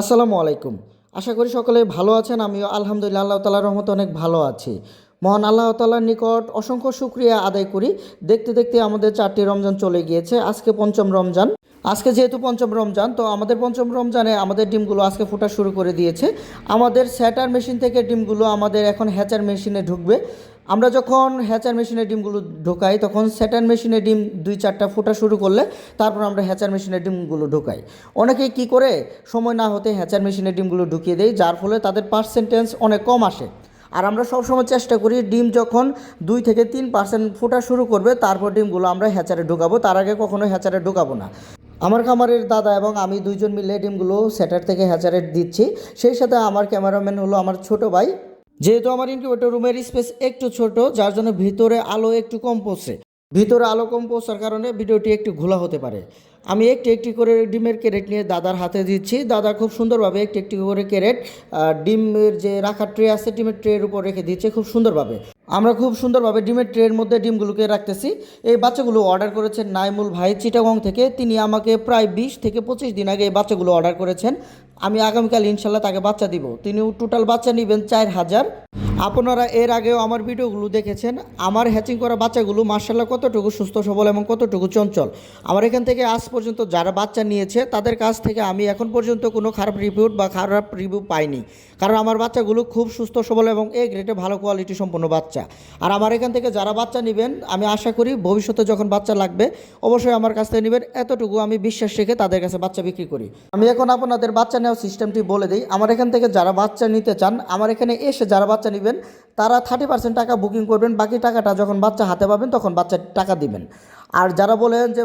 আসসালামু আলাইকুম। আশা করি সকলে ভালো আছেন, আমিও আলহামদুলিল্লাহ আল্লাহ তালার রহমতে অনেক ভালো আছি। মহান আল্লাহ তালার নিকট অসংখ্য শুক্রিয়া আদায় করি। দেখতে দেখতে আমাদের চারটি রমজান চলে গিয়েছে। আজকে পঞ্চম রমজান। আজকে যেহেতু পঞ্চম রমজান, তো আমাদের পঞ্চম রমজানে আমাদের ডিমগুলো আজকে ফোটা শুরু করে দিয়েছে। আমাদের স্যাটার মেশিন থেকে ডিমগুলো আমাদের এখন হ্যাচার মেশিনে ঢুকবে। আমরা যখন হ্যাচার মেশিনে ডিমগুলো ঢোকাই, তখন স্যাটার মেশিনে ডিম দুই চারটা ফোটা শুরু করলে তারপর আমরা হ্যাচার মেশিনে ডিমগুলো ঢোকাই। অনেকেই কি করে? সময় না হতে হ্যাচার মেশিনে ডিমগুলো ঢুকিয়ে দেয়, যার ফলে তাদের পার্সেন্টেজ অনেক কম আসে। আর আমরা সবসময় চেষ্টা করি, ডিম যখন দুই থেকে তিন পার্সেন্ট ফোটা শুরু করবে, তারপর ডিমগুলো আমরা হ্যাচারে ঢোকাবো। তার আগে কখনো হ্যাচারে ঢোকাবো না। আমার খামারের দাদা এবং আমি দুইজন মিলে ডিমগুলো স্যাটার থেকে হ্যাচারে দিচ্ছি। সেই সাথে আমার ক্যামেরাম্যান হলো আমার ছোট ভাই। যেহেতু আমার ইনকিউবেটর রুমের স্পেস একটু ছোট, যার জন্য ভিতরে আলো একটু কম পড়ছে। ভিতরে আলো কম পৌঁছার কারণে ভিডিওটি একটু ঘোলা হতে পারে। আমি একটি একটি করে ডিমের ক্যারেট নিয়ে দাদার হাতে দিচ্ছি। দাদা খুব সুন্দরভাবে একটি একটি করে ক্যারেট ডিমের যে রাখার ট্রে আছে, ডিমের ট্রের উপর রেখে দিচ্ছে খুব সুন্দরভাবে। আমরা খুব সুন্দরভাবে ডিমের ট্রের মধ্যে ডিমগুলোকে রাখতেছি। এই বাচ্চাগুলো অর্ডার করেছেন নাইমুল ভাই চিটাগং থেকে। তিনি আমাকে প্রায় বিশ থেকে পঁচিশ দিন আগে এই বাচ্চাগুলো অর্ডার করেছেন। আমি আগামীকাল ইনশাল্লাহ তাকে বাচ্চা দিব। তিনি টোটাল বাচ্চা নেবেন চার হাজার। আপনারা এর আগেও আমার ভিডিওগুলো দেখেছেন। আমার হ্যাচিং করা বাচ্চাগুলো মার্শাল্লাহ কতটুকু সুস্থ, সবল এবং কতটুকু চঞ্চল। আমার এখান থেকে আজ পর্যন্ত যারা বাচ্চা নিয়েছে, তাদের কাছ থেকে আমি এখন পর্যন্ত কোনো খারাপ রিভিউ বা খারাপ রিভিউ পাইনি। কারণ আমার বাচ্চাগুলো খুব সুস্থ, সবল এবং এ গ্রেটে ভালো কোয়ালিটি সম্পন্ন বাচ্চা। আর আমার এখান থেকে যারা বাচ্চা নেবেন, আমি আশা করি ভবিষ্যতে যখন বাচ্চা লাগবে, অবশ্যই আমার কাছ থেকে নেবেন। এতটুকু আমি বিশ্বাস রেখে তাদের কাছে বাচ্চা বিক্রি করি। আমি এখন আপনাদের বাচ্চা নেওয়ার সিস্টেমটি বলে দিই। আমার এখান থেকে যারা বাচ্চা নিতে চান, আমার এখানে এসে যারা বাচ্চা নেবেন তারা থার্টি পার্সেন্ট টাকা বুকিং করবেন, বাকি টাকাটা যখন বাচ্চা হাতে পাবেন তখন বাচ্চা টাকা দিবেন। আর যারা বলেন যে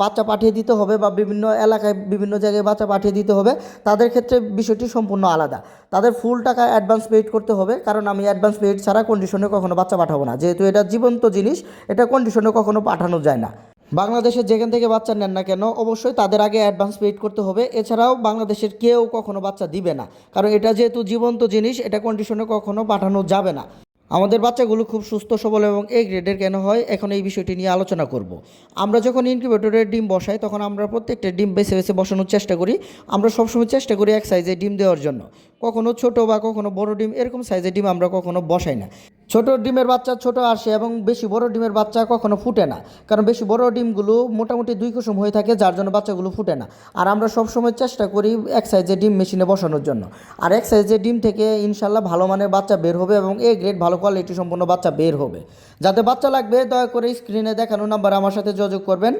বাচ্চা পাঠিয়ে দিতে হবে বা বিভিন্ন এলাকায় বিভিন্ন জায়গায় বাচ্চা পাঠিয়ে দিতে হবে, তাদের ক্ষেত্রে বিষয়টি সম্পূর্ণ আলাদা। তাদের ফুল টাকা অ্যাডভান্স পেড করতে হবে, কারণ আমি অ্যাডভান্স পেড ছাড়া কন্ডিশনে কখনো বাচ্চা পাঠাবো না। যেহেতু এটা জীবন্ত জিনিস, এটা কন্ডিশনে কখনো পাঠানো যায় না। বাংলাদেশের যেখান থেকে বাচ্চা নেন না কেন, অবশ্যই তাদের আগে অ্যাডভান্স পেড করতে হবে। এছাড়াও বাংলাদেশের কেউ কখনো বাচ্চা দিবে না। কারণ এটা যেহেতু জীবন্ত জিনিস, এটা কন্ডিশনে কখনো পাঠানো যাবে না। আমাদের বাচ্চাগুলো খুব সুস্থ, সবল এবং এ গ্রেডের কেন হয়, এখন এই বিষয়টি নিয়ে আলোচনা করব। আমরা যখন ইনকিউবেটরের ডিম বসাই, তখন আমরা প্রত্যেকটা ডিম বেছে বেছে বসানোর চেষ্টা করি। আমরা সবসময় চেষ্টা করি এক সাইজে ডিম দেওয়ার জন্য। কখনো ছোট বা কখনো বড় ডিম, এরকম সাইজের ডিম আমরা কখনো বসাই না। ছোট ডিমের বাচ্চা ছোট আসে এবং বেশি বড় ডিমের বাচ্চা কখনো ফুটে না। কারণ বেশি বড় ডিমগুলো মোটামুটি দুই কুসুম হয়ে থাকে, যার জন্য বাচ্চাগুলো ফুটে না। আর আমরা সবসময় চেষ্টা করি এক সাইজে ডিম মেশিনে বসানোর জন্য। আর এক সাইজে ডিম থেকে ইনশাল্লাহ ভালো মানের বাচ্চা বের হবে এবং এ গ্রেড ভালো কোয়ালিটি সম্পন্ন বাচ্চা বের হবে। যাতে বাচ্চা লাগবে, দয়া করে স্ক্রিনে দেখানো নাম্বার আমার সাথে যোগাযোগ করবেন।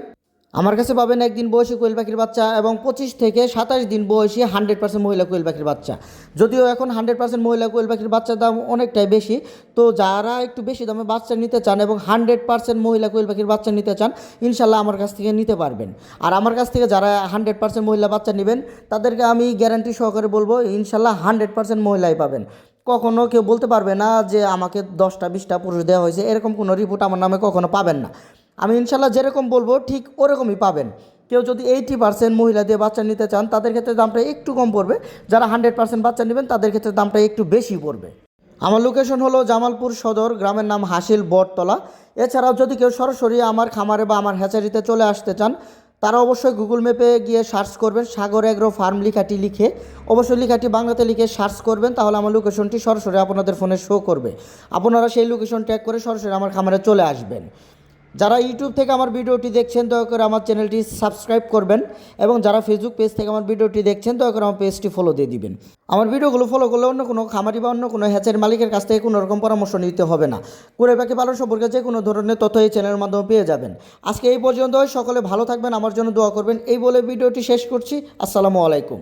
আমার কাছে পাবেন একদিন বয়সী কোয়েল পাখির বাচ্চা এবং পঁচিশ থেকে সাতাশ দিন বয়সী হান্ড্রেড পার্সেন্ট মহিলা কোয়েল পাখির বাচ্চা। যদিও এখন হান্ড্রেড পার্সেন্ট মহিলা কোয়েল পাখির বাচ্চার দাম অনেকটাই বেশি, তো যারা একটু বেশি দামে বাচ্চা নিতে চান এবং হান্ড্রেড পার্সেন্ট মহিলা কোয়েল পাখির বাচ্চা নিতে চান, ইনশাল্লাহ আমার কাছ থেকে নিতে পারবেন। আর আমার কাছ থেকে যারা হান্ড্রেড পার্সেন্ট মহিলা বাচ্চা নেবেন, তাদেরকে আমি গ্যারান্টি সহকারে বলব, ইনশাল্লাহ হান্ড্রেড পার্সেন্ট মহিলাই পাবেন। কখনো কেউ বলতে পারবে না যে আমাকে দশটা, বিশটা পুরুষ দেওয়া হয়েছে, এরকম কোনো রিপোর্ট আমার নামে কখনো পাবেন না। আমি ইনশাল্লাহ যেরকম বলব, ঠিক ওরকমই পাবেন। কেউ যদি এইটি পার্সেন্ট মহিলা দিয়ে বাচ্চা নিতে চান, তাদের ক্ষেত্রে দামটা একটু কম পড়বে। যারা হান্ড্রেড পার্সেন্ট বাচ্চা নেবেন, তাদের ক্ষেত্রে দামটা একটু বেশি পড়বে। আমার লোকেশন হলো জামালপুর সদর, গ্রামের নাম হাসিল বটতলা। এছাড়াও যদি কেউ সরাসরি আমার খামারে বা আমার হ্যাচারিতে চলে আসতে চান, তারা অবশ্যই গুগল ম্যাপে গিয়ে সার্চ করবেন, সাগর অ্যাগ্রো ফার্ম লিখাটি লিখে। অবশ্যই লিখাটি বাংলাতে লিখে সার্চ করবেন, তাহলে আমার লোকেশনটি সরাসরি আপনাদের ফোনে শো করবে। আপনারা সেই লোকেশন ট্যাগ করে সরাসরি আমার খামারে চলে আসবেন। যারা ইউটিউব থেকে আমার ভিডিওটি দেখছেন, দয়া করে আমার চ্যানেলটি সাবস্ক্রাইব করবেন এবং যারা ফেসবুক পেজ থেকে আমার ভিডিওটি দেখছেন, দয়া করে আমার পেজটি ফলো দিয়ে দিবেন। আমার ভিডিওগুলো ফলো করলে অন্য কোনো খামারি বা অন্য কোনো হ্যাচের মালিকের কাছ থেকে কোনো রকম পরামর্শ নিতে হবে না। কুড়ে পাখি পালন সম্পর্কে যে কোনো ধরনের তথ্য এই চ্যানেলের মাধ্যমে পেয়ে যাবেন। আজকে এই পর্যন্ত সকলে ভালো থাকবেন, আমার জন্য দোয়া করবেন। এই বলে ভিডিওটি শেষ করছি। আসসালামু আলাইকুম।